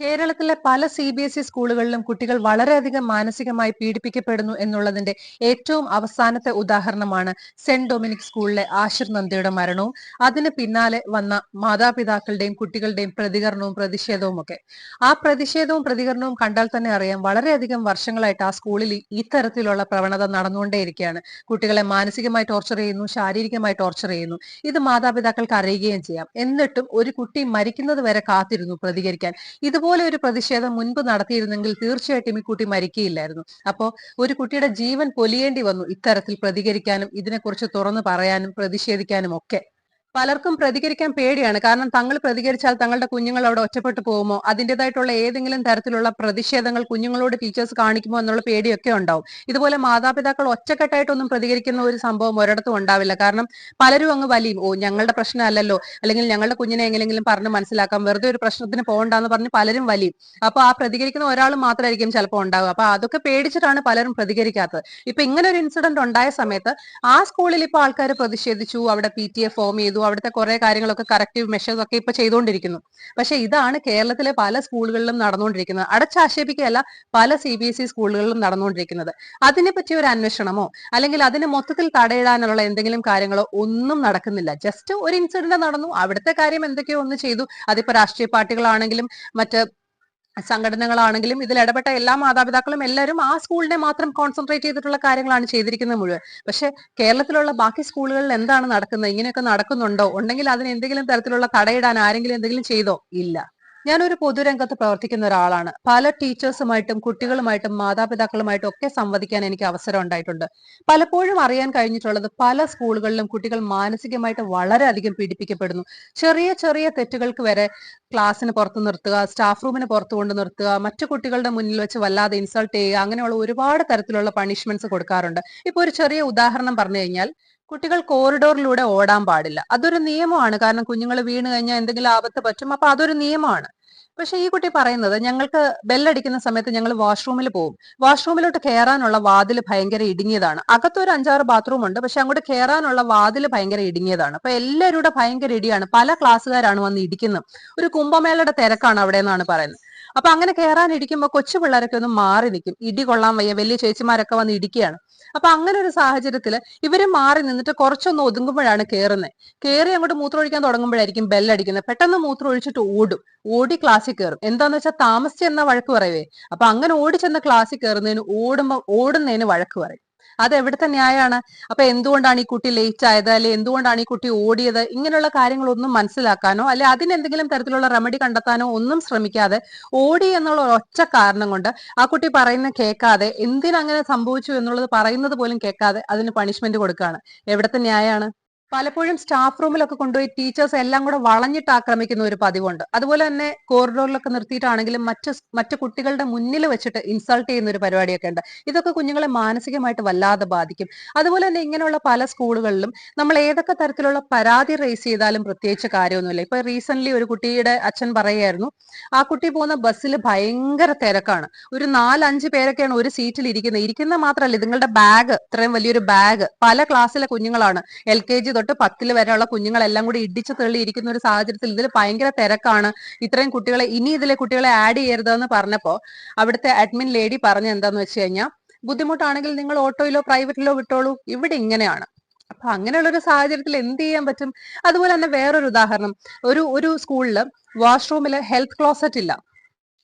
കേരളത്തിലെ പല C B S E സ്കൂളുകളിലും കുട്ടികൾ വളരെയധികം മാനസികമായി പീഡിപ്പിക്കപ്പെടുന്നു എന്നുള്ളതിന്റെ ഏറ്റവും അവസാനത്തെ ഉദാഹരണമാണ് സെന്റ് ഡൊമിനിക് സ്കൂളിലെ ആഷിർ നന്ദിയുടെ മരണവും. അതിന് പിന്നാലെ വന്ന മാതാപിതാക്കളുടെയും കുട്ടികളുടെയും പ്രതികരണവും പ്രതിഷേധവും ഒക്കെ. ആ പ്രതിഷേധവും പ്രതികരണവും കണ്ടാൽ തന്നെ അറിയാം വളരെയധികം വർഷങ്ങളായിട്ട് ആ സ്കൂളിൽ ഇത്തരത്തിലുള്ള പ്രവണത നടന്നുകൊണ്ടേയിരിക്കുകയാണ്. കുട്ടികളെ മാനസികമായി ടോർച്ചർ ചെയ്യുന്നു ശാരീരികമായി ടോർച്ചർ ചെയ്യുന്നു. ഇത് മാതാപിതാക്കൾക്ക് അറിയുകയും ചെയ്യാം. എന്നിട്ടും ഒരു കുട്ടി മരിക്കുന്നത് വരെ കാത്തിരുന്നു പ്രതികരിക്കാൻ. ഇതുപോലെ ഒരു പ്രതിഷേധം മുൻപ് നടത്തിയിരുന്നെങ്കിൽ തീർച്ചയായിട്ടും ഈ കുട്ടി മരിക്കുകയില്ലായിരുന്നു. അപ്പോ ഒരു കുട്ടിയുടെ ജീവൻ പൊലിയേണ്ടി വന്നു ഇത്തരത്തിൽ പ്രതികരിക്കാനും ഇതിനെക്കുറിച്ച് തുറന്നു പറയാനും പ്രതിഷേധിക്കാനും ഒക്കെ. പലർക്കും പ്രതികരിക്കാൻ പേടിയാണ്. കാരണം തങ്ങൾ പ്രതികരിച്ചാൽ തങ്ങളുടെ കുഞ്ഞുങ്ങൾ അവിടെ ഒറ്റപ്പെട്ടു പോകുമോ? അതിന്റെതായിട്ടുള്ള ഏതെങ്കിലും തരത്തിലുള്ള പ്രതിഷേധങ്ങൾ കുഞ്ഞുങ്ങളോട് ടീച്ചേഴ്സ് കാണിക്കുമോ എന്നുള്ള പേടിയൊക്കെ ഉണ്ടാവും. ഇതുപോലെ മാതാപിതാക്കൾ ഒറ്റക്കെട്ടായിട്ടൊന്നും പ്രതികരിക്കുന്ന ഒരു സംഭവം ഒരിടത്തും ഉണ്ടാവില്ല. കാരണം പലരും അങ്ങ് വലിയും. ഓ ഞങ്ങളുടെ പ്രശ്നമല്ലല്ലോ. അല്ലെങ്കിൽ ഞങ്ങളുടെ കുഞ്ഞിനെ എങ്ങനെയെങ്കിലും പറഞ്ഞ് മനസ്സിലാക്കാം. വെറുതെ ഒരു പ്രശ്നത്തിന് പോകണ്ടെന്ന് പറഞ്ഞ് പലരും വലിയും. അപ്പൊ ആ പ്രതികരിക്കുന്ന ഒരാൾ മാത്രമായിരിക്കും ചിലപ്പോൾ ഉണ്ടാവുക. അപ്പൊ അതൊക്കെ പേടിച്ചിട്ടാണ് പലരും പ്രതികരിക്കാത്തത്. ഇപ്പൊ ഇങ്ങനെ ഒരു ഇൻസിഡന്റ് ഉണ്ടായ സമയത്ത് ആ സ്കൂളിൽ ഇപ്പൊ ആൾക്കാർ പ്രതിഷേധിച്ചു. അവിടെ പി ടി എ ഫോം ചെയ്തു. അവിടുത്തെ കുറെ കാര്യങ്ങളൊക്കെ കറക്റ്റീവ് മെഷേഴ്സ് ഒക്കെ ഇപ്പൊ ചെയ്തുകൊണ്ടിരിക്കുന്നു പക്ഷെ ഇതാണ് കേരളത്തിലെ പല സ്കൂളുകളിലും നടന്നുകൊണ്ടിരിക്കുന്നത് അടച്ചാക്ഷേപിക്കുകയല്ല പല സി ബി എസ് ഇ സ്കൂളുകളിലും നടന്നുകൊണ്ടിരിക്കുന്നത് അതിനെപ്പറ്റി ഒരു അന്വേഷണമോ അല്ലെങ്കിൽ അതിനെ മൊത്തത്തിൽ തടയിടാനുള്ള എന്തെങ്കിലും കാര്യങ്ങളോ ഒന്നും നടക്കുന്നില്ല. ജസ്റ്റ് ഒരു ഇൻസിഡന്റ് നടന്നു. അവിടുത്തെ കാര്യം എന്തൊക്കെയോ ഒന്ന് ചെയ്തു. അതിപ്പോ രാഷ്ട്രീയ പാർട്ടികളാണെങ്കിലും മറ്റ് സംഘടനകളാണെങ്കിലും ഇതിൽ ഇടപെട്ട എല്ലാ മാതാപിതാക്കളും എല്ലാവരും ആ സ്കൂളിനെ മാത്രം കോൺസെൻട്രേറ്റ് ചെയ്തിട്ടുള്ള കാര്യങ്ങളാണ് ചെയ്തിരിക്കുന്നത് മുഴുവൻ. പക്ഷെ കേരളത്തിലുള്ള ബാക്കി സ്കൂളുകളിൽ എന്താണ് നടക്കുന്നത്? ഇങ്ങനെയൊക്കെ നടക്കുന്നുണ്ടോ? ഉണ്ടെങ്കിൽ അതിന് എന്തെങ്കിലും തരത്തിലുള്ള തടയിടാൻ ആരെങ്കിലും എന്തെങ്കിലും ചെയ്തോ? ഇല്ല. ഞാനൊരു പൊതുരംഗത്ത് പ്രവർത്തിക്കുന്ന ഒരാളാണ്. പല ടീച്ചേഴ്സുമായിട്ടും കുട്ടികളുമായിട്ടും മാതാപിതാക്കളുമായിട്ടും ഒക്കെ സംവദിക്കാൻ എനിക്ക് അവസരം ഉണ്ടായിട്ടുണ്ട്. പലപ്പോഴും അറിയാൻ കഴിഞ്ഞിട്ടുള്ളത് പല സ്കൂളുകളിലും കുട്ടികൾ മാനസികമായിട്ട് വളരെ അധികം പീഡിപ്പിക്കപ്പെടുന്നു. ചെറിയ ചെറിയ തെറ്റുകൾക്ക് വരെ ക്ലാസ്സിന് പുറത്ത് നിർത്തുക സ്റ്റാഫ് റൂമിന് പുറത്ത് കൊണ്ട് നിർത്തുക മറ്റു കുട്ടികളുടെ മുന്നിൽ വെച്ച് വല്ലാതെ ഇൻസൾട്ട് ചെയ്യുക അങ്ങനെയുള്ള ഒരുപാട് തരത്തിലുള്ള പണിഷ്മെന്റ്സ് കൊടുക്കാറുണ്ട്. ഇപ്പൊ ഒരു ചെറിയ ഉദാഹരണം പറഞ്ഞു കഴിഞ്ഞാൽ കുട്ടികൾ കോറിഡോറിലൂടെ ഓടാൻ പാടില്ല. അതൊരു നിയമമാണ്. കാരണം കുഞ്ഞുങ്ങൾ വീണ് കഴിഞ്ഞാൽ എന്തെങ്കിലും ആപത്ത് പറ്റും. അപ്പൊ അതൊരു നിയമമാണ്. പക്ഷെ ഈ കുട്ടി പറയുന്നത് ഞങ്ങൾക്ക് ബെല്ലടിക്കുന്ന സമയത്ത് ഞങ്ങൾ വാഷ്റൂമിൽ പോകും വാഷ്റൂമിലോട്ട് കയറാനുള്ള വാതിൽ ഭയങ്കര ഇടുങ്ങിയതാണ്. അകത്തൊരു അഞ്ചാറ് ബാത്റൂം ഉണ്ട്. പക്ഷെ അങ്ങോട്ട് കയറാനുള്ള വാതിൽ ഭയങ്കര ഇടുങ്ങിയതാണ്. അപ്പൊ എല്ലാവരുടെ ഭയങ്കര ഇടിയാണ്. പല ക്ലാസ്സുകാരാണ് വന്ന് ഇടിക്കുന്നത് ഒരു കുംഭമേളയുടെ തിരക്കാണ് അവിടെ എന്നാണ് പറയുന്നത്. അപ്പൊ അങ്ങനെ കയറാൻ ഇടിക്കുമ്പോൾ കൊച്ചു പിള്ളേരൊക്കെ ഒന്ന് മാറി നിൽക്കും ഇടി കൊള്ളാൻ വയ്യ വലിയ ചേച്ചിമാരൊക്കെ വന്ന് ഇടിക്കുകയാണ് അപ്പൊ അങ്ങനെ ഒരു സാഹചര്യത്തിൽ ഇവർ മാറി നിന്നിട്ട് കുറച്ചൊന്ന് ഒതുങ്ങുമ്പോഴാണ് കയറുന്നത് കയറി അങ്ങോട്ട് മൂത്രമൊഴിക്കാൻ തുടങ്ങുമ്പോഴായിരിക്കും ബെല്ലടിക്കുന്നത്. പെട്ടെന്ന് മൂത്രം ഒഴിച്ചിട്ട് ഓടും. ഓടി ക്ലാസ്സിൽ കയറും എന്താന്ന് വെച്ചാൽ താമസിച്ചെന്ന വഴക്ക് പറയവേ. അപ്പൊ അങ്ങനെ ഓടി ക്ലാസ്സിൽ കയറുന്നതിന് ഓടുമ്പോ ഓടുന്നതിന് വഴക്ക് പറയും. അത് എവിടുത്തെ ന്യായമാണ് അപ്പൊ എന്തുകൊണ്ടാണ് ഈ കുട്ടി ലേറ്റ് ആയത്? അല്ലെ എന്തുകൊണ്ടാണ് ഈ കുട്ടി ഓടിയത്? ഇങ്ങനെയുള്ള കാര്യങ്ങളൊന്നും മനസ്സിലാക്കാനോ അല്ലെ അതിനെന്തെങ്കിലും തരത്തിലുള്ള റെമഡി കണ്ടെത്താനോ ഒന്നും ശ്രമിക്കാതെ ഓടി എന്നുള്ള ഒറ്റ കാരണം കൊണ്ട് ആ കുട്ടി പറയുന്ന കേൾക്കാതെ എന്തിനങ്ങനെ സംഭവിച്ചു എന്നുള്ളത് പറയുന്നത് പോലും കേൾക്കാതെ അതിന് പണിഷ്മെന്റ് കൊടുക്കുകയാണ്. എവിടത്തെ ന്യായമാണ് പലപ്പോഴും സ്റ്റാഫ് റൂമിലൊക്കെ കൊണ്ടുപോയി ടീച്ചേഴ്സ് എല്ലാം കൂടെ വളഞ്ഞിട്ട് ആക്രമിക്കുന്ന ഒരു പതിവുണ്ട്. അതുപോലെ തന്നെ കോറിഡോറിലൊക്കെ നിർത്തിയിട്ടാണെങ്കിലും മറ്റ് മറ്റു കുട്ടികളുടെ മുന്നിൽ വെച്ചിട്ട് ഇൻസൾട്ട് ചെയ്യുന്ന ഒരു പരിപാടിയൊക്കെ ഉണ്ട്. ഇതൊക്കെ കുഞ്ഞുങ്ങളെ മാനസികമായിട്ട് വല്ലാതെ ബാധിക്കും. അതുപോലെ തന്നെ ഇങ്ങനെയുള്ള പല സ്കൂളുകളിലും നമ്മൾ ഏതൊക്കെ തരത്തിലുള്ള പരാതി റേസ് ചെയ്താലും പ്രത്യേകിച്ച് കാര്യമൊന്നുമില്ല. ഇപ്പൊ റീസെന്റ് ഒരു കുട്ടിയുടെ അച്ഛൻ പറയുമായിരുന്നു ആ കുട്ടി പോകുന്ന ബസ്സിൽ ഭയങ്കര തിരക്കാണ്. ഒരു നാലഞ്ച് പേരൊക്കെയാണ് ഒരു സീറ്റിൽ ഇരിക്കുന്നത് ഇരിക്കുന്ന. മാത്രമല്ല ഇതുങ്ങളുടെ ബാഗ് ഇത്രയും വലിയൊരു ബാഗ് പല ക്ലാസ്സിലെ കുഞ്ഞുങ്ങളാണ്. എൽ കെ ജി തൊട്ട് പത്തിൽ വരെയുള്ള കുഞ്ഞുങ്ങളെല്ലാം കൂടി ഇടിച്ചു തള്ളി ഇരിക്കുന്ന ഒരു സാഹചര്യത്തിൽ ഇതിൽ ഭയങ്കര തിരക്കാണ്. ഇത്രയും കുട്ടികളെ ഇനി ഇതിലെ കുട്ടികളെ ആഡ് ചെയ്യരുതെന്ന് പറഞ്ഞപ്പോ അവിടുത്തെ അഡ്മിൻ ലേഡി പറഞ്ഞു എന്താന്ന് വെച്ച് കഴിഞ്ഞാൽ ബുദ്ധിമുട്ടാണെങ്കിൽ നിങ്ങൾ ഓട്ടോയിലോ പ്രൈവറ്റിലോ വിട്ടോളൂ. ഇവിടെ ഇങ്ങനെയാണ്. അപ്പൊ അങ്ങനെയുള്ള ഒരു സാഹചര്യത്തിൽ എന്ത് ചെയ്യാൻ പറ്റും? അതുപോലെ തന്നെ വേറൊരു ഉദാഹരണം. ഒരു ഒരു സ്കൂളിൽ വാഷ്റൂമിൽ ഹെൽത്ത് ക്ലോസറ്റ് ഇല്ല.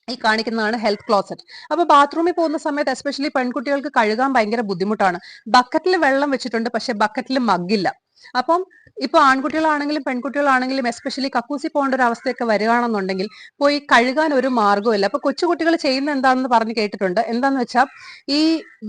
ഈ കാണിക്കുന്നതാണ് ഹെൽത്ത് ക്ലോസറ്റ്. അപ്പൊ ബാത്റൂമിൽ പോകുന്ന സമയത്ത് എസ്പെഷ്യലി പെൺകുട്ടികൾക്ക് കഴുകാൻ ഭയങ്കര ബുദ്ധിമുട്ടാണ്. ബക്കറ്റിൽ വെള്ളം വെച്ചിട്ടുണ്ട് പക്ഷെ ബക്കറ്റിൽ മഗ്ഗില്ല അപ്പം ഇപ്പൊ ആൺകുട്ടികളാണെങ്കിലും പെൺകുട്ടികളാണെങ്കിലും എസ്പെഷ്യലി കക്കൂസി പോകേണ്ട ഒരു അവസ്ഥയൊക്കെ വരികയാണെന്നുണ്ടെങ്കിൽ പോയി കഴുകാൻ ഒരു മാർഗമില്ല അപ്പൊ കൊച്ചുകുട്ടികൾ ചെയ്യുന്ന എന്താണെന്ന് പറഞ്ഞു കേട്ടിട്ടുണ്ട്. എന്താന്ന് വെച്ചാൽ ഈ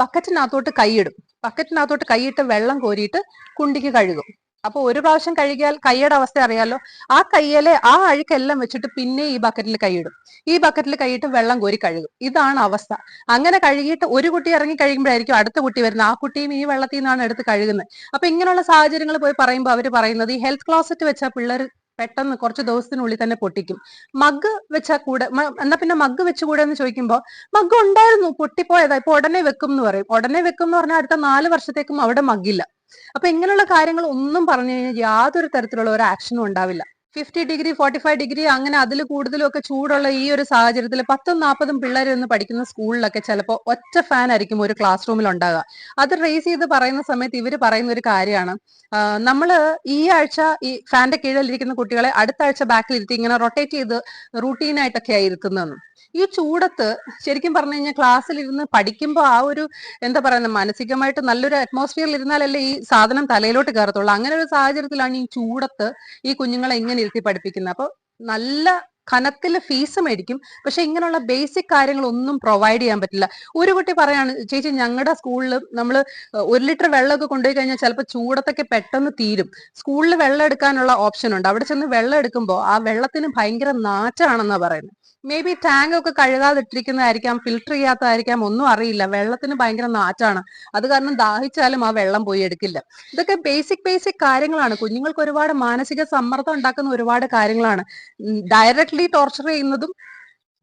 ബക്കറ്റിനകത്തോട്ട് കൈയിടും. ബക്കറ്റിനകത്തോട്ട് കൈയിട്ട് വെള്ളം കോരിയിട്ട് കുണ്ടിക്ക് കഴുകും. അപ്പൊ ഒരു പ്രാവശ്യം കഴുകിയാൽ കൈയുടെ അവസ്ഥ അറിയാലോ. ആ കയ്യിലെ ആ അഴുക്കെല്ലാം വെച്ചിട്ട് പിന്നെ ഈ ബക്കറ്റിൽ കൈയിടും. ഈ ബക്കറ്റിൽ കൈയിട്ട് വെള്ളം കോരി കഴുകും. ഇതാണ് അവസ്ഥ. അങ്ങനെ കഴുകിയിട്ട് ഒരു കുട്ടി ഇറങ്ങി കഴിയുമ്പോഴായിരിക്കും അടുത്ത കുട്ടി വരുന്നത്. ആ കുട്ടിയും ഈ വെള്ളത്തിൽ നിന്നാണ് എടുത്ത് കഴുകുന്നത്. അപ്പൊ ഇങ്ങനെയുള്ള സാഹചര്യങ്ങൾ പോയി പറയുമ്പോൾ അവർ പറയുന്നത് ഈ ഹെൽത്ത് ക്ലോസറ്റ് വെച്ചാൽ പിള്ളേർ പെട്ടെന്ന് കുറച്ച് ദിവസത്തിനുള്ളിൽ തന്നെ പൊട്ടിക്കും. മഗ് വെച്ചാൽ കൂടെ എന്നാ പിന്നെ മഗ് വെച്ചുകൂടെ എന്ന് ചോദിക്കുമ്പോൾ മഗ് ഉണ്ടായിരുന്നു പൊട്ടിപ്പോയതാ ഇപ്പൊ ഉടനെ വെക്കും എന്ന് പറയും. ഉടനെ വെക്കും എന്ന് പറഞ്ഞാൽ അടുത്ത നാല് വർഷത്തേക്കും അവിടെ മഗ്ഗില്ല അപ്പൊ ഇങ്ങനെയുള്ള കാര്യങ്ങൾ ഒന്നും പറഞ്ഞു കഴിഞ്ഞാൽ യാതൊരു തരത്തിലുള്ള ഒരു ആക്ഷനും ഉണ്ടാവില്ല. Fifty degree forty five degree അങ്ങനെ അതിൽ കൂടുതലും ഒക്കെ ചൂടുള്ള ഈ ഒരു സാഹചര്യത്തിൽ പത്തും നാൽപ്പതും പിള്ളേർ ഒന്ന് പഠിക്കുന്ന സ്കൂളിലൊക്കെ ചിലപ്പോൾ ഒറ്റ ഫാൻ ആയിരിക്കും ഒരു ക്ലാസ് റൂമിൽ ഉണ്ടാകുക അത് റേസ് ചെയ്ത് പറയുന്ന സമയത്ത് ഇവർ പറയുന്ന ഒരു കാര്യമാണ്. നമ്മൾ ഈ ആഴ്ച ഈ ഫാന്റെ കീഴിലിരിക്കുന്ന കുട്ടികളെ അടുത്ത ആഴ്ച ബാക്കിൽ ഇരുത്തി ഇങ്ങനെ റൊട്ടേറ്റ് ചെയ്ത് റൂട്ടീനായിട്ടൊക്കെയാണ് ഇരുത്തുന്നതെന്ന് ഈ ചൂടത്ത് ശരിക്കും പറഞ്ഞു കഴിഞ്ഞാൽ ക്ലാസ്സിലിരുന്ന് പഠിക്കുമ്പോൾ ആ ഒരു എന്താ പറയുന്നത് മാനസികമായിട്ട് നല്ലൊരു അറ്റ്മോസ്ഫിയറിൽ ഇരുന്നാലല്ലേ ഈ സാധനം തലയിലോട്ട് കയറത്തുള്ളൂ അങ്ങനെ ഒരു സാഹചര്യത്തിലാണ് ഈ ചൂടത്ത് ഈ കുഞ്ഞുങ്ങളെ ഇങ്ങനെ ഇരുത്തി പഠിപ്പിക്കുന്നത്. അപ്പൊ നല്ല കനത്തിൽ ഫീസ് മേടിക്കും. പക്ഷെ ഇങ്ങനെയുള്ള ബേസിക് കാര്യങ്ങളൊന്നും പ്രൊവൈഡ് ചെയ്യാൻ പറ്റില്ല. ഒരു കുട്ടി പറയാണ് ചേച്ചി ഞങ്ങളുടെ സ്കൂളിൽ നമ്മൾ ഒരു ലിറ്റർ വെള്ളമൊക്കെ കൊണ്ടുപോയി കഴിഞ്ഞാൽ ചിലപ്പോൾ ചൂടത്തൊക്കെ പെട്ടെന്ന് തീരും. സ്കൂളിൽ വെള്ളം എടുക്കാനുള്ള ഓപ്ഷൻ ഉണ്ട്. അവിടെ ചെന്ന് വെള്ളം എടുക്കുമ്പോൾ ആ വെള്ളത്തിന് ഭയങ്കര നാറ്റാണെന്നാണ് പറയുന്നത്. മേ ബി ടാങ്ക് ഒക്കെ കഴുകാതിട്ടിരിക്കുന്നതായിരിക്കാം ഫിൽട്ടർ ചെയ്യാത്തതായിരിക്കാം ഒന്നും അറിയില്ല. വെള്ളത്തിന് ഭയങ്കര നാറ്റാണ്. അത് കാരണം ദാഹിച്ചാലും ആ വെള്ളം പോയി എടുക്കില്ല. ഇതൊക്കെ ബേസിക് ബേസിക് കാര്യങ്ങളാണ്. കുഞ്ഞുങ്ങൾക്ക് ഒരുപാട് മാനസിക സമ്മർദ്ദം ഉണ്ടാക്കുന്ന ഒരുപാട് കാര്യങ്ങളാണ്. ഡയറക്ട്ലി ടോർച്ചർ ചെയ്യുന്നതും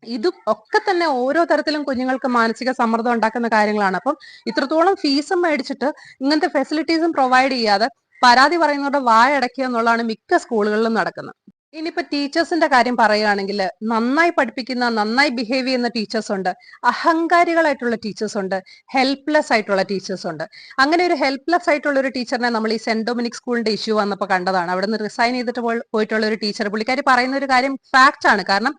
ഇതും ഒക്കെ തന്നെ ഓരോ തരത്തിലും കുഞ്ഞുങ്ങൾക്ക് മാനസിക സമ്മർദ്ദം ഉണ്ടാക്കുന്ന കാര്യങ്ങളാണ്. അപ്പം ഇത്രത്തോളം ഫീസും മേടിച്ചിട്ട് ഇങ്ങനത്തെ ഫെസിലിറ്റീസും പ്രൊവൈഡ് ചെയ്യാതെ പരാതി പറയുന്നവരുടെ വായടക്കുക എന്നുള്ളതാണ് മിക്ക സ്കൂളുകളിലും നടക്കുന്നത്. ഇനിയിപ്പോ ടീച്ചേഴ്സിന്റെ കാര്യം പറയുകയാണെങ്കിൽ നന്നായി പഠിപ്പിക്കുന്ന നന്നായി ബിഹേവ് ചെയ്യുന്ന ടീച്ചേഴ്സ് ഉണ്ട്. അഹങ്കാരികളായിട്ടുള്ള ടീച്ചേഴ്സ് ഉണ്ട്. ഹെൽപ്ലെസ് ആയിട്ടുള്ള ടീച്ചേഴ്സ് ഉണ്ട്. അങ്ങനെ ഒരു ഹെൽപ്ലെസ് ആയിട്ടുള്ള ഒരു ടീച്ചറിനെ നമ്മൾ ഈ സെന്റ് ഡൊമിനിക് സ്കൂളിന്റെ ഇഷ്യൂ വന്നപ്പോൾ കണ്ടതാണ്. അവിടെ നിന്ന് റിസൈൻ ചെയ്തിട്ട് പോയിട്ടുള്ള ഒരു ടീച്ചർ പുള്ളിക്കാരി പറയുന്ന ഒരു കാര്യം ഫാക്റ്റ് ആണ്. കാരണം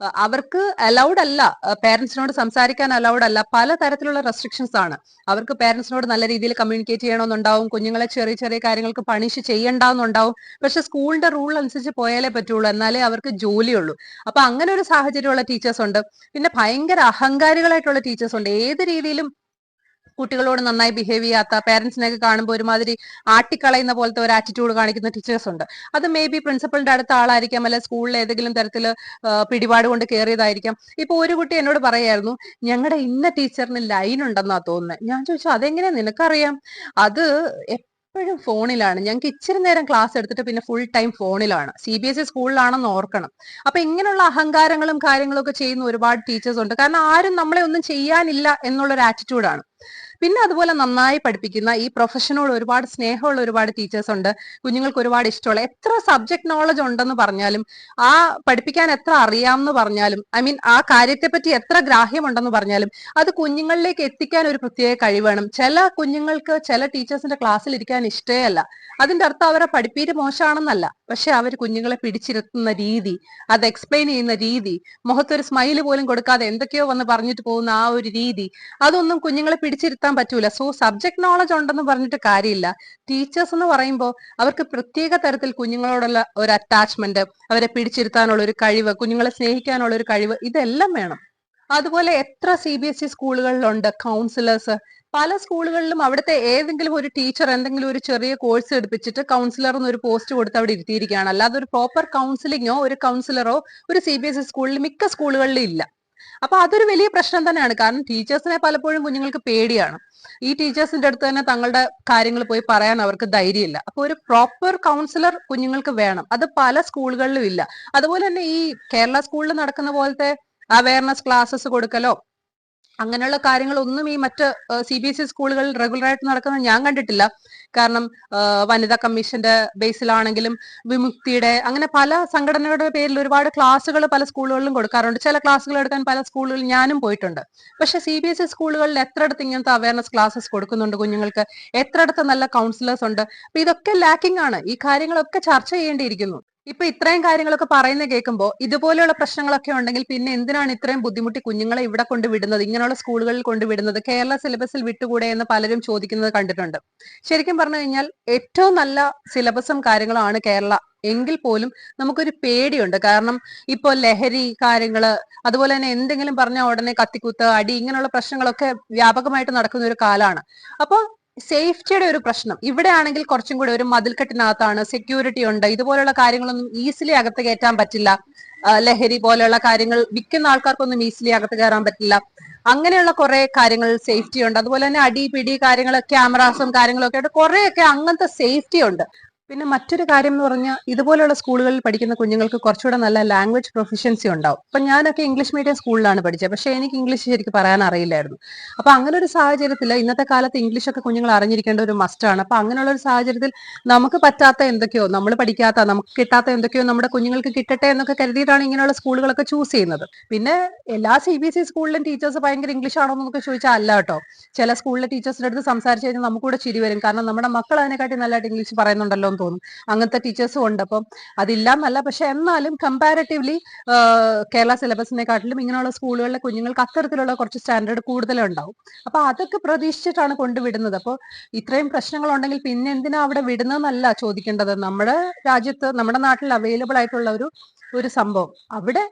അവർക്ക് അലൗഡ് അല്ല. പേരൻസിനോട് സംസാരിക്കാൻ അലൗഡ് അല്ല. പല തരത്തിലുള്ള റെസ്ട്രിക്ഷൻസ് ആണ്. അവർക്ക് പേരൻസിനോട് നല്ല രീതിയിൽ കമ്മ്യൂണിക്കേറ്റ് ചെയ്യണമെന്നുണ്ടാവും. കുഞ്ഞുങ്ങളെ ചെറിയ ചെറിയ കാര്യങ്ങൾക്ക് പണിഷ് ചെയ്യണ്ടാവുന്നുണ്ടാവും. പക്ഷെ സ്കൂളിന്റെ റൂൾ അനുസരിച്ച് പോയാലേ പറ്റുള്ളൂ. എന്നാലേ അവർക്ക് ജോലിയുള്ളൂ. അപ്പൊ അങ്ങനെ ഒരു സാഹചര്യമുള്ള ടീച്ചേഴ്സ് ഉണ്ട്. പിന്നെ ഭയങ്കര അഹങ്കാരികളായിട്ടുള്ള ടീച്ചേഴ്സ് ഉണ്ട്. ഏത് രീതിയിലും കുട്ടികളോട് നന്നായി ബിഹേവ് ചെയ്യാത്ത പേരൻസിനെയൊക്കെ കാണുമ്പോൾ ഒരുമാതിരി ആട്ടിക്കളയുന്ന പോലത്തെ ഒരു ആറ്റിറ്റ്യൂഡ് കാണിക്കുന്ന ടീച്ചേഴ്സ് ഉണ്ട്. അത് മേ ബി പ്രിൻസിപ്പളിന്റെ അടുത്ത ആളായിരിക്കാം അല്ലെ സ്കൂളിൽ ഏതെങ്കിലും തരത്തിൽ പിടിപാട് കൊണ്ട് കയറിയതായിരിക്കാം ഇപ്പൊ ഒരു കുട്ടി എന്നോട് പറയായിരുന്നു ഞങ്ങളുടെ ഇന്ന ടീച്ചറിന് ലൈൻ ഉണ്ടെന്നാ തോന്നുന്നത് ഞാൻ ചോദിച്ചു അതെങ്ങനെയാ നിനക്കറിയാം? അത് എപ്പോഴും ഫോണിലാണ്. ഞങ്ങൾക്ക് ഇച്ചിരി നേരം ക്ലാസ് എടുത്തിട്ട് പിന്നെ ഫുൾ ടൈം ഫോണിലാണ്. സി ബി എസ് ഇ സ്കൂളിലാണെന്ന് ഓർക്കണം. അപ്പൊ ഇങ്ങനെയുള്ള അഹങ്കാരങ്ങളും കാര്യങ്ങളും ഒക്കെ ചെയ്യുന്ന ഒരുപാട് ടീച്ചേഴ്സ് ഉണ്ട്. കാരണം ആരും നമ്മളെ ഒന്നും ചെയ്യാനില്ല എന്നുള്ളൊരു ആറ്റിറ്റ്യൂഡാണ് പിന്നെ അതുപോലെ നന്നായി പഠിപ്പിക്കുന്ന ഈ പ്രൊഫഷനോട് ഒരുപാട് സ്നേഹമുള്ള ഒരുപാട് ടീച്ചേഴ്സ് ഉണ്ട്. കുഞ്ഞുങ്ങൾക്ക് ഒരുപാട് ഇഷ്ടമുള്ള എത്ര സബ്ജക്ട് നോളജ് ഉണ്ടെന്ന് പറഞ്ഞാലും ആ പഠിപ്പിക്കാൻ എത്ര അറിയാമെന്ന് പറഞ്ഞാലും ഐ മീൻ ആ കാര്യത്തെപ്പറ്റി എത്ര ഗ്രാഹ്യമുണ്ടെന്ന് പറഞ്ഞാലും അത് കുഞ്ഞുങ്ങളിലേക്ക് എത്തിക്കാൻ ഒരു പ്രത്യേക കഴിവ് വേണം. ചില കുഞ്ഞുങ്ങൾക്ക് ചില ടീച്ചേഴ്സിന്റെ ക്ലാസ്സിൽ ഇരിക്കാൻ ഇഷ്ടമല്ല അതിന്റെ അർത്ഥം അവരെ പഠിപ്പീര് മോശമാണെന്നല്ല. പക്ഷെ അവർ കുഞ്ഞുങ്ങളെ പിടിച്ചിരുത്തുന്ന രീതി അത് എക്സ്പ്ലെയിൻ ചെയ്യുന്ന രീതി മുഖത്തൊരു സ്മൈൽ പോലും കൊടുക്കാതെ എന്തൊക്കെയോ വന്ന് പറഞ്ഞിട്ട് പോകുന്ന ആ ഒരു രീതി അതൊന്നും കുഞ്ഞുങ്ങളെ പിടിച്ചിരുത്താൻ പറ്റൂല. സോ സബ്ജക്ട് നോളജ് ഉണ്ടെന്ന് പറഞ്ഞിട്ട് കാര്യമില്ല. ടീച്ചേഴ്സ് എന്ന് പറയുമ്പോൾ അവർക്ക് പ്രത്യേക തരത്തിൽ കുഞ്ഞുങ്ങളോടുള്ള ഒരു അറ്റാച്ച്മെന്റ് അവരെ പിടിച്ചിരുത്താനുള്ള ഒരു കഴിവ് കുഞ്ഞുങ്ങളെ സ്നേഹിക്കാനുള്ള ഒരു കഴിവ് ഇതെല്ലാം വേണം. അതുപോലെ എത്ര സി ബി എസ് ഇ സ്കൂളുകളിലുണ്ട് കൗൺസിലേഴ്സ് പല സ്കൂളുകളിലും അവിടുത്തെ ഏതെങ്കിലും ഒരു ടീച്ചർ എന്തെങ്കിലും ഒരു ചെറിയ കോഴ്സ് എടുപ്പിച്ചിട്ട് കൗൺസിലർ എന്നൊരു പോസ്റ്റ് കൊടുത്ത് അവിടെ ഇരുത്തിയിരിക്കുകയാണ്. അല്ലാതെ ഒരു പ്രോപ്പർ കൗൺസിലിങ്ങോ ഒരു കൗൺസിലറോ ഒരു സി ബി എസ് ഇ സ്കൂളിൽ മിക്ക സ്കൂളുകളിലും ഇല്ല. അപ്പൊ അതൊരു വലിയ പ്രശ്നം തന്നെയാണ്. കാരണം ടീച്ചേഴ്സിനെ പലപ്പോഴും കുഞ്ഞുങ്ങൾക്ക് പേടിയാണ്. ഈ ടീച്ചേഴ്സിന്റെ അടുത്ത് തന്നെ തങ്ങളുടെ കാര്യങ്ങൾ പോയി പറയാൻ അവർക്ക് ധൈര്യമില്ല. അപ്പൊ ഒരു പ്രോപ്പർ കൗൺസിലർ കുഞ്ഞുങ്ങൾക്ക് വേണം. അത് പല സ്കൂളുകളിലും ഇല്ല. അതുപോലെ തന്നെ ഈ കേരള സ്കൂളിൽ നടക്കുന്ന പോലത്തെ അവയർനെസ് ക്ലാസ്സസ് കൊടുക്കലോ അങ്ങനെയുള്ള കാര്യങ്ങളൊന്നും ഈ മറ്റ് സി ബി എസ് ഇ സ്കൂളുകളിൽ റെഗുലർ ആയിട്ട് നടക്കുന്നത് ഞാൻ കണ്ടിട്ടില്ല. കാരണം വനിതാ കമ്മീഷന്റെ ബേസിലാണെങ്കിലും വിമുക്തിയുടെ അങ്ങനെ പല സംഘടനകളുടെ പേരിൽ ഒരുപാട് ക്ലാസ്സുകൾ പല സ്കൂളുകളിലും കൊടുക്കാറുണ്ട്. ചില ക്ലാസ്സുകൾ എടുക്കാൻ പല സ്കൂളുകളിൽ ഞാനും പോയിട്ടുണ്ട്. പക്ഷെ സി ബി എസ് ഇ സ്കൂളുകളിൽ എത്രയിടത്ത് ഇങ്ങനത്തെ അവയർനെസ് ക്ലാസ്സസ് കൊടുക്കുന്നുണ്ട് കുഞ്ഞുങ്ങൾക്ക്? എത്രയിടത്ത് നല്ല കൗൺസിലേഴ്സ് ഉണ്ട്? അപ്പൊ ഇതൊക്കെ ലാക്കിംഗ് ആണ്. ഈ കാര്യങ്ങളൊക്കെ ചർച്ച ചെയ്യേണ്ടിയിരിക്കുന്നു. ഇപ്പൊ ഇത്രയും കാര്യങ്ങളൊക്കെ പറയുന്ന കേൾക്കുമ്പോൾ ഇതുപോലെയുള്ള പ്രശ്നങ്ങളൊക്കെ ഉണ്ടെങ്കിൽ പിന്നെ എന്തിനാണ് ഇത്രയും ബുദ്ധിമുട്ടി കുഞ്ഞുങ്ങളെ ഇവിടെ കൊണ്ട് വിടുന്നത്? ഇങ്ങനെയുള്ള സ്കൂളുകളിൽ കൊണ്ട് വിടുന്നത്? കേരള സിലബസിൽ വിട്ടുകൂടെ എന്ന് പലരും ചോദിക്കുന്നത് കണ്ടിട്ടുണ്ട്. ശരിക്കും പറഞ്ഞു കഴിഞ്ഞാൽ ഏറ്റവും നല്ല സിലബസും കാര്യങ്ങളാണ് കേരള. എങ്കിൽ പോലും നമുക്കൊരു പേടിയുണ്ട്. കാരണം ഇപ്പോൾ ലഹരി കാര്യങ്ങൾ അതുപോലെ തന്നെ എന്തെങ്കിലും പറഞ്ഞ ഉടനെ കത്തിക്കുത്ത് അടി ഇങ്ങനെയുള്ള പ്രശ്നങ്ങളൊക്കെ വ്യാപകമായിട്ട് നടക്കുന്ന ഒരു കാലാണ്. അപ്പോൾ സേഫ്റ്റിയുടെ ഒരു പ്രശ്നം. ഇവിടെ ആണെങ്കിൽ കുറച്ചും കൂടി ഒരു മതിൽക്കെട്ടിനകത്താണ് സെക്യൂരിറ്റി ഉണ്ട്. ഇതുപോലുള്ള കാര്യങ്ങളൊന്നും ഈസിലി അകത്ത് കയറ്റാൻ പറ്റില്ല. ലഹരി പോലെയുള്ള കാര്യങ്ങൾ വിൽക്കുന്ന ആൾക്കാർക്കൊന്നും ഈസിലി അകത്ത് കയറാൻ പറ്റില്ല. അങ്ങനെയുള്ള കുറെ കാര്യങ്ങൾ സേഫ്റ്റി ഉണ്ട്. അതുപോലെ തന്നെ അടി പിടി കാര്യങ്ങൾ ക്യാമറാസും കാര്യങ്ങളൊക്കെ ആയിട്ട് കുറെയൊക്കെ അങ്ങനത്തെ സേഫ്റ്റി ഉണ്ട്. പിന്നെ മറ്റൊരു കാര്യം എന്ന് പറഞ്ഞാൽ ഇതുപോലെയുള്ള സ്കൂളുകളിൽ പഠിക്കുന്ന കുഞ്ഞുങ്ങൾക്ക് കുറച്ചുകൂടെ നല്ല ലാംഗ്വേജ് പ്രൊഫിഷ്യൻസി ഉണ്ടാവും. അപ്പൊ ഞാനൊക്കെ ഇംഗ്ലീഷ് മീഡിയം സ്കൂളിലാണ് പഠിച്ചത്. പക്ഷെ എനിക്ക് ഇംഗ്ലീഷ് ശരിക്കും പറയാൻ അറിയില്ലായിരുന്നു. അപ്പൊ അങ്ങനെ ഒരു സാഹചര്യത്തിൽ ഇന്നത്തെ കാലത്ത് ഇംഗ്ലീഷ് ഒക്കെ കുഞ്ഞുങ്ങൾ അറിഞ്ഞിരിക്കേണ്ട ഒരു മസ്റ്റാണ് അപ്പൊ അങ്ങനെയുള്ള ഒരു സാഹചര്യത്തിൽ നമുക്ക് പറ്റാത്ത എന്തൊക്കെയോ നമ്മൾ പഠിക്കാത്ത നമുക്ക് കിട്ടാത്ത എന്തൊക്കെയോ നമ്മുടെ കുഞ്ഞുങ്ങൾക്ക് കിട്ടട്ടെ എന്നൊക്കെ കരുതിയിട്ടാണ് ഇങ്ങനെയുള്ള സ്കൂളുകളൊക്കെ ചൂസ് ചെയ്യുന്നത്. പിന്നെ എല്ലാ സി ബി എസ് ഇ സ്കൂളിലും ടീച്ചേഴ്സ് ഭയങ്കര ഇംഗ്ലീഷ് ആണോ എന്നൊക്കെ ചോദിച്ചാൽ അല്ല കേട്ടോ. ചില സ്കൂളിലെ ടീച്ചേഴ്സിന്റെ അടുത്ത് സംസാരിച്ച് കഴിഞ്ഞാൽ നമുക്ക് കൂടെ ചിരി വരും. കാരണം നമ്മുടെ മക്കൾ അതിനെക്കാട്ടി നല്ലതായിട്ട് ഇംഗ്ലീഷ് പറയുന്നുണ്ടല്ലോ എന്ന് തോന്നും. അങ്ങനത്തെ ടീച്ചേഴ്സും ഉണ്ട്. അപ്പം അതില്ലാന്നല്ല പക്ഷെ എന്നാലും കമ്പാരറ്റീവ്ലി കേരള സിലബസിനെക്കാട്ടിലും ഇങ്ങനെയുള്ള സ്കൂളുകളിലെ കുഞ്ഞുങ്ങൾക്ക് അത്തരത്തിലുള്ള കുറച്ച് സ്റ്റാൻഡേർഡ് കൂടുതലുണ്ടാവും അപ്പൊ അതൊക്കെ പ്രതീക്ഷിച്ചിട്ടാണ് കൊണ്ടുവിടുന്നത്. അപ്പോൾ ഇത്രയും പ്രശ്നങ്ങൾ ഉണ്ടെങ്കിൽ പിന്നെ എന്തിനാ അവിടെ വിടുന്നതെന്നല്ല ചോദിക്കേണ്ടത്. നമ്മുടെ രാജ്യത്ത് നമ്മുടെ നാട്ടിൽ അവൈലബിൾ ആയിട്ടുള്ള ഒരു ഒരു സംഭവം. അവിടെ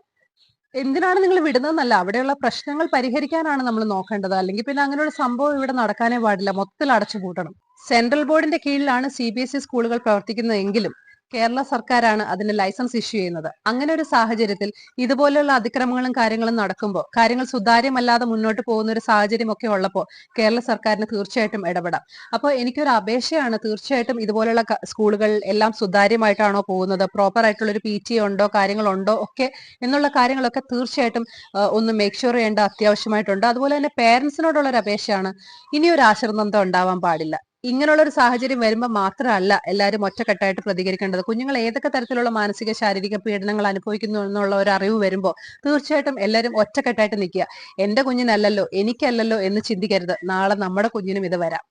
എന്തിനാണ് നിങ്ങൾ വിടുന്നതെന്നല്ല അവിടെയുള്ള പ്രശ്നങ്ങൾ പരിഹരിക്കാനാണ് നമ്മൾ നോക്കേണ്ടത്. അല്ലെങ്കിൽ പിന്നെ അങ്ങനെ ഒരു സംഭവം ഇവിടെ നടക്കാനേ പാടില്ല. മൊത്തത്തിൽ അടച്ചു പൂട്ടണം സെൻട്രൽ ബോർഡിന്റെ കീഴിലാണ് സി ബി എസ് ഇ സ്കൂളുകൾ പ്രവർത്തിക്കുന്നതെങ്കിലും കേരള സർക്കാരാണ് അതിന് ലൈസൻസ് ഇഷ്യൂ ചെയ്യുന്നത്. അങ്ങനെ ഒരു സാഹചര്യത്തിൽ ഇതുപോലെയുള്ള അതിക്രമങ്ങളും കാര്യങ്ങളും നടക്കുമ്പോൾ കാര്യങ്ങൾ സുതാര്യമല്ലാതെ മുന്നോട്ട് പോകുന്ന ഒരു സാഹചര്യം ഒക്കെ ഉള്ളപ്പോൾ കേരള സർക്കാരിന് തീർച്ചയായിട്ടും ഇടപെടാം. അപ്പോൾ എനിക്കൊരു അപേക്ഷയാണ് തീർച്ചയായിട്ടും ഇതുപോലെയുള്ള സ്കൂളുകൾ എല്ലാം സുതാര്യമായിട്ടാണോ പോകുന്നത്? പ്രോപ്പർ ആയിട്ടുള്ള ഒരു പി ടി ഉണ്ടോ കാര്യങ്ങളുണ്ടോ ഒക്കെ എന്നുള്ള കാര്യങ്ങളൊക്കെ തീർച്ചയായിട്ടും ഒന്ന് മേക്ക് ഷുവർ ചെയ്യേണ്ട അത്യാവശ്യമായിട്ടുണ്ട്. അതുപോലെ തന്നെ പേരൻസിനോടുള്ള ഒരു അപേക്ഷയാണ്. ഇനി ഒരു ആശ്രിതത്വം ഉണ്ടാവാൻ പാടില്ല. ഇങ്ങനെയുള്ള ഒരു സാഹചര്യം വരുമ്പോൾ മാത്രമല്ല എല്ലാവരും ഒറ്റക്കെട്ടായിട്ട് പ്രതികരിക്കേണ്ടത്. കുഞ്ഞുങ്ങൾ ഏതൊക്കെ തരത്തിലുള്ള മാനസിക ശാരീരിക പീഡനങ്ങൾ അനുഭവിക്കുന്നു എന്നുള്ള ഒരു അറിവ് വരുമ്പോൾ തീർച്ചയായിട്ടും എല്ലാവരും ഒറ്റക്കെട്ടായിട്ട് നിൽക്കുക. എന്റെ കുഞ്ഞിനല്ലല്ലോ എനിക്കല്ലല്ലോ എന്ന് ചിന്തിക്കരുത്. നാളെ നമ്മുടെ കുഞ്ഞിനും ഇത് വരാം.